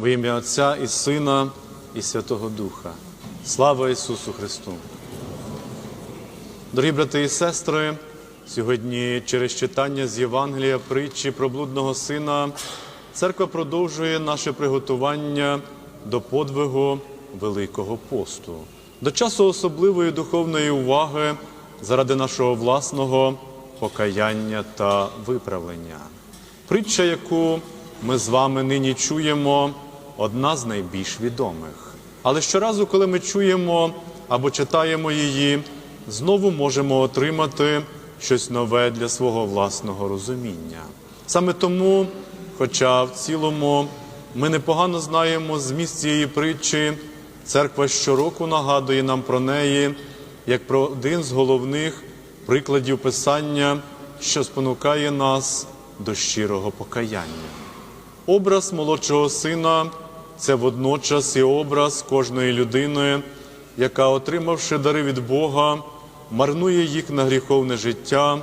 Во ім'я Отця і Сина, і Святого Духа. Слава Ісусу Христу! Дорогі брати і сестри, сьогодні через читання з Євангелія притчі про блудного сина церква продовжує наше приготування до подвигу Великого посту, до часу особливої духовної уваги заради нашого власного покаяння та виправлення. Притча, яку ми з вами нині чуємо, одна з найбільш відомих. Але щоразу, коли ми чуємо або читаємо її, знову можемо отримати щось нове для свого власного розуміння. Саме тому, хоча в цілому ми непогано знаємо зміст цієї притчі, церква щороку нагадує нам про неї як про один з головних прикладів Писання, що спонукає нас до щирого покаяння. Образ молодшого сина це водночас і образ кожної людини, яка, отримавши дари від Бога, марнує їх на гріховне життя,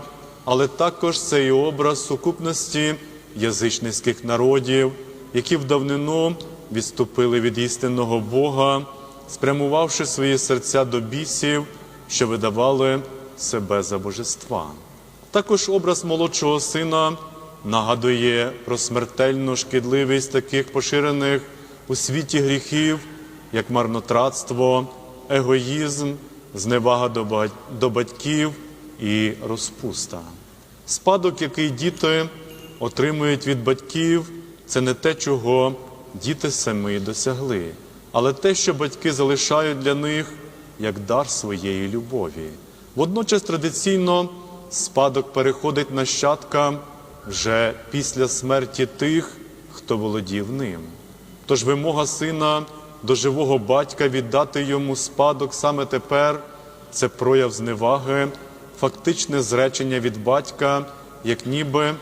але також це і образ сукупності язичницьких народів, які в відступили від істинного Бога, спрямувавши свої серця до бісів, що видавали себе за божества. Також образ молодшого сина нагадує про смертельну шкідливість таких поширених у світі гріхів, як марнотратство, егоїзм, зневага до батьків і розпуста. Спадок, який діти отримують від батьків, це не те, чого діти самі досягли, але те, що батьки залишають для них як дар своєї любові. Водночас традиційно спадок переходить нащадкам вже після смерті тих, хто володів ним. Тож вимога сина до живого батька віддати йому спадок саме тепер це прояв зневаги, фактичне зречення від батька, як ніби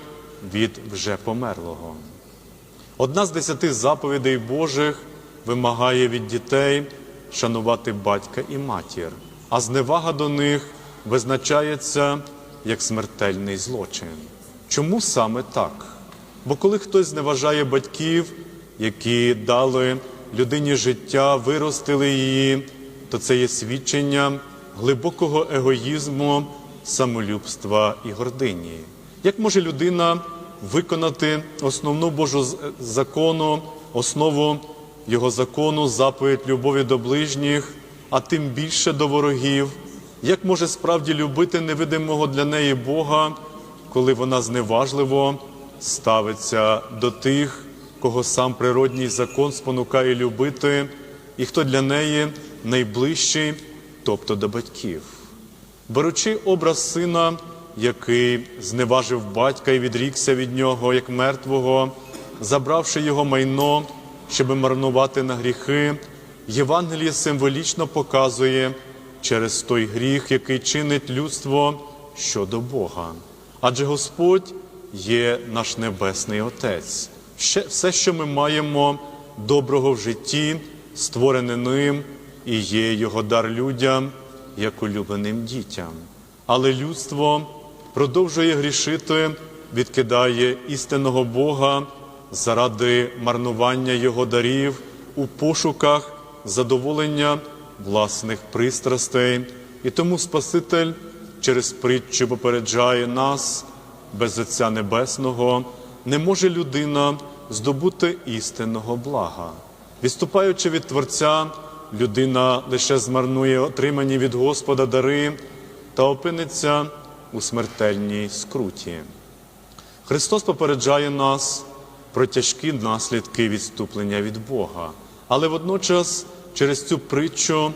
від вже померлого. Одна з десяти заповідей Божих вимагає від дітей шанувати батька і матір, а зневага до них визначається як смертельний злочин. Чому саме так? Бо коли хтось зневажає батьків, які дали людині життя, виростили її, то це є свідченням глибокого егоїзму, самолюбства і гордині. Як може людина виконати основну Божу закону, основу його закону, заповідь любові до ближніх, а тим більше до ворогів? Як може справді любити невидимого для неї Бога, коли вона зневажливо ставиться до тих, кого сам природній закон спонукає любити, і хто для неї найближчий, тобто до батьків? Беручи образ сина, який зневажив батька і відрікся від нього як мертвого, забравши його майно, щоби марнувати на гріхи, Євангеліє символічно показує через той гріх, який чинить людство щодо Бога. Адже Господь є наш Небесний Отець. Все, що ми маємо доброго в житті, створене ним і є його дар людям, як улюбленим дітям. Але людство продовжує грішити, відкидає істинного Бога заради марнування Його дарів у пошуках задоволення власних пристрастей. І тому Спаситель через притчу попереджає нас, без Отця Небесного не може людина здобути істинного блага. Відступаючи від Творця, людина лише змарнує отримані від Господа дари та опиниться у смертельній скруті. Христос попереджає нас про тяжкі наслідки відступлення від Бога, але водночас через цю притчу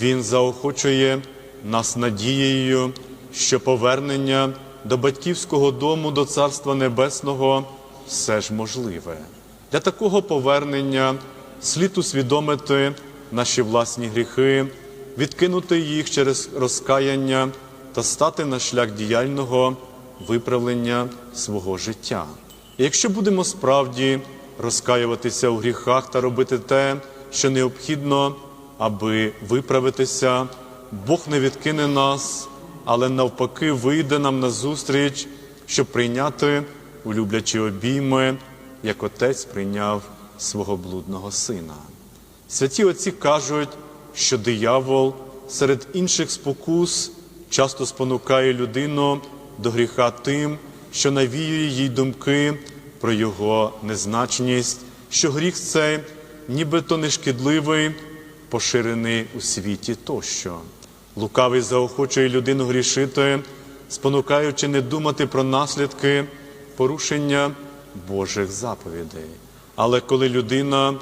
Він заохочує нас надією, що повернення до батьківського дому, до Царства Небесного все ж можливе. Для такого повернення слід усвідомити наші власні гріхи, відкинути їх через розкаяння та стати на шлях діяльного виправлення свого життя. І якщо будемо справді розкаюватися у гріхах та робити те, що необхідно, аби виправитися, Бог не відкине нас, але навпаки вийде нам назустріч, щоб прийняти у люблячі обійми, як Отець прийняв свого блудного сина. Святі отці кажуть, що диявол серед інших спокус часто спонукає людину до гріха тим, що навіює їй думки про його незначність, що гріх цей нібито нешкідливий, поширений у світі тощо. Лукавий заохочує людину грішити, спонукаючи не думати про наслідки порушення Божих заповідей. Але коли людина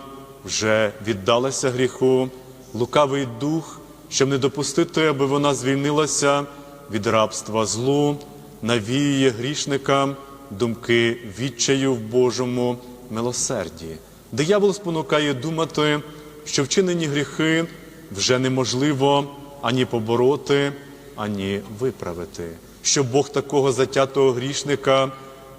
вже віддалася гріху, лукавий дух, щоб не допустити, аби вона звільнилася від рабства злу, навіює грішникам думки відчаю в Божому милосерді. Диявол спонукає думати, що вчинені гріхи вже неможливо ані побороти, ані виправити, що Бог такого затятого грішника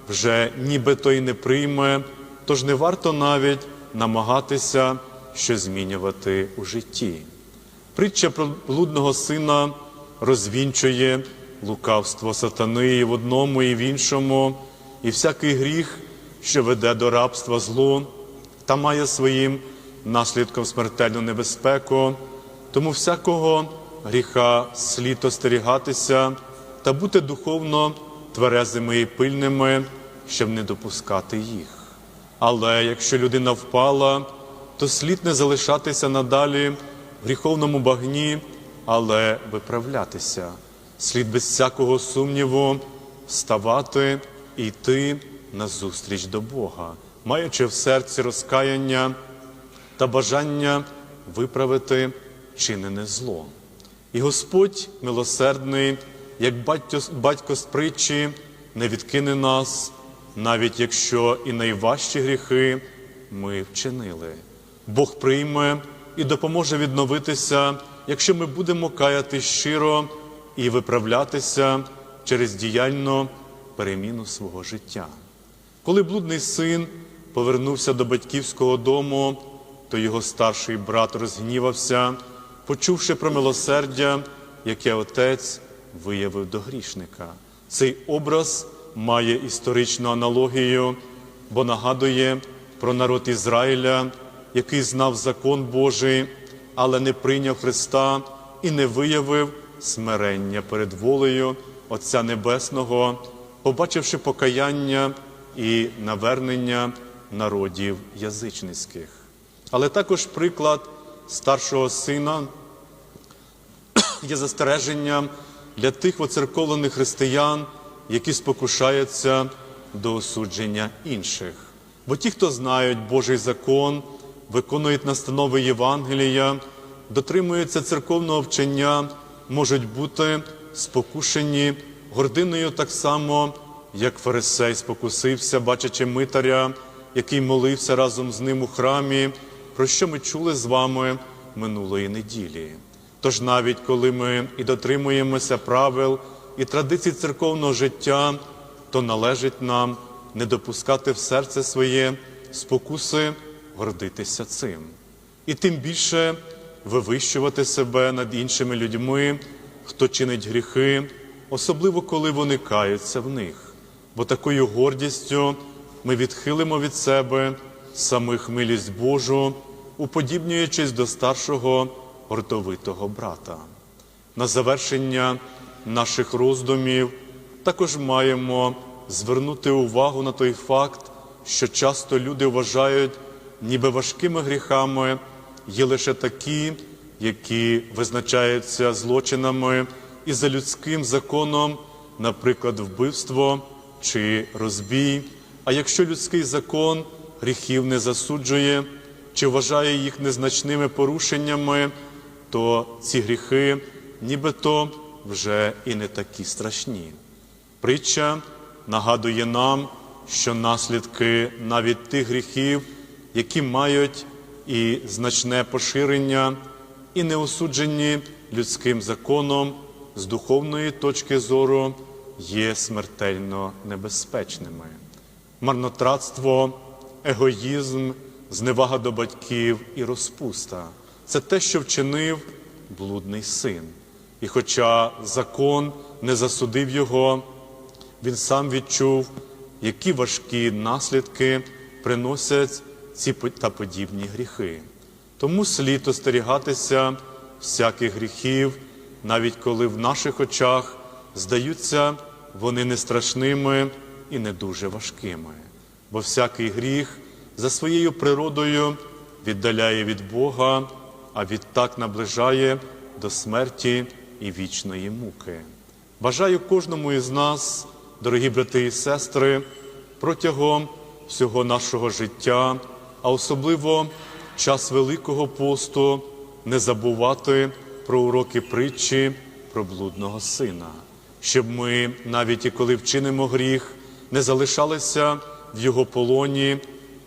вже нібито й не прийме, тож не варто навіть намагатися щось змінювати у житті. Притча про блудного сина розвінчує лукавство сатани і в одному, і в іншому, і всякий гріх, що веде до рабства злу, та має своїм наслідком смертельну небезпеку. Тому всякого гріха слід остерігатися та бути духовно тверезими і пильними, щоб не допускати їх. Але якщо людина впала, то слід не залишатися надалі в гріховному багні, але виправлятися. Слід без всякого сумніву вставати і йти назустріч до Бога, маючи в серці розкаяння та бажання виправити чинене зло. І Господь милосердний, як батько, батько з притчі, не відкине нас, навіть якщо і найважчі гріхи ми вчинили. Бог прийме і допоможе відновитися, якщо ми будемо каяти щиро і виправлятися через діяльну переміну свого життя. Коли блудний син повернувся до батьківського дому, то його старший брат розгнівався, почувши про милосердя, яке отець виявив до грішника. Цей образ має історичну аналогію, бо нагадує про народ Ізраїля, який знав закон Божий, але не прийняв Христа і не виявив смирення перед волею Отця Небесного, побачивши покаяння і навернення народів язичницьких. Але також приклад старшого сина є застереженням для тих воцерковлених християн, які спокушаються до осудження інших. Бо ті, хто знають Божий закон, виконують настанови Євангелія, дотримуються церковного вчення, можуть бути спокушені гординою так само, як фарисей спокусився, бачачи митаря, який молився разом з ним у храмі, про що ми чули з вами минулої неділі. Тож навіть коли ми і дотримуємося правил і традицій церковного життя, то належить нам не допускати в серце своє спокуси, гордитися цим. І тим більше вивищувати себе над іншими людьми, хто чинить гріхи, особливо коли вони каються в них. Бо такою гордістю ми відхилимо від себе самих милість Божу, уподібнюючись до старшого гордовитого брата. На завершення наших роздумів також маємо звернути увагу на той факт, що часто люди вважають, ніби важкими гріхами є лише такі, які визначаються злочинами і за людським законом, наприклад, вбивство чи розбій. А якщо людський закон гріхів не засуджує чи вважає їх незначними порушеннями, то ці гріхи нібито вже і не такі страшні. Притча нагадує нам, що наслідки навіть тих гріхів, які мають і значне поширення, і не осуджені людським законом з духовної точки зору, є смертельно небезпечними. Марнотратство, егоїзм, зневага до батьків і розпуста це те, що вчинив блудний син. І хоча закон не засудив його, він сам відчув, які важкі наслідки приносять ці та подібні гріхи. Тому слід остерігатися всяких гріхів, навіть коли в наших очах здаються вони не страшними і не дуже важкими. Бо всякий гріх за своєю природою віддаляє від Бога, а відтак наближає до смерті і вічної муки. Бажаю кожному із нас, дорогі брати і сестри, протягом всього нашого життя, а особливо час Великого посту, не забувати про уроки притчі про блудного сина, щоб ми, навіть і коли вчинимо гріх, не залишалися в його полоні,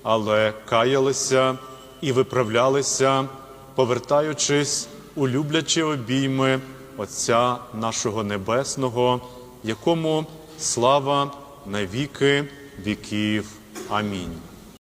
але каялися і виправлялися, повертаючись у люблячі обійми Отця нашого Небесного, якому слава на віки віків. Амінь.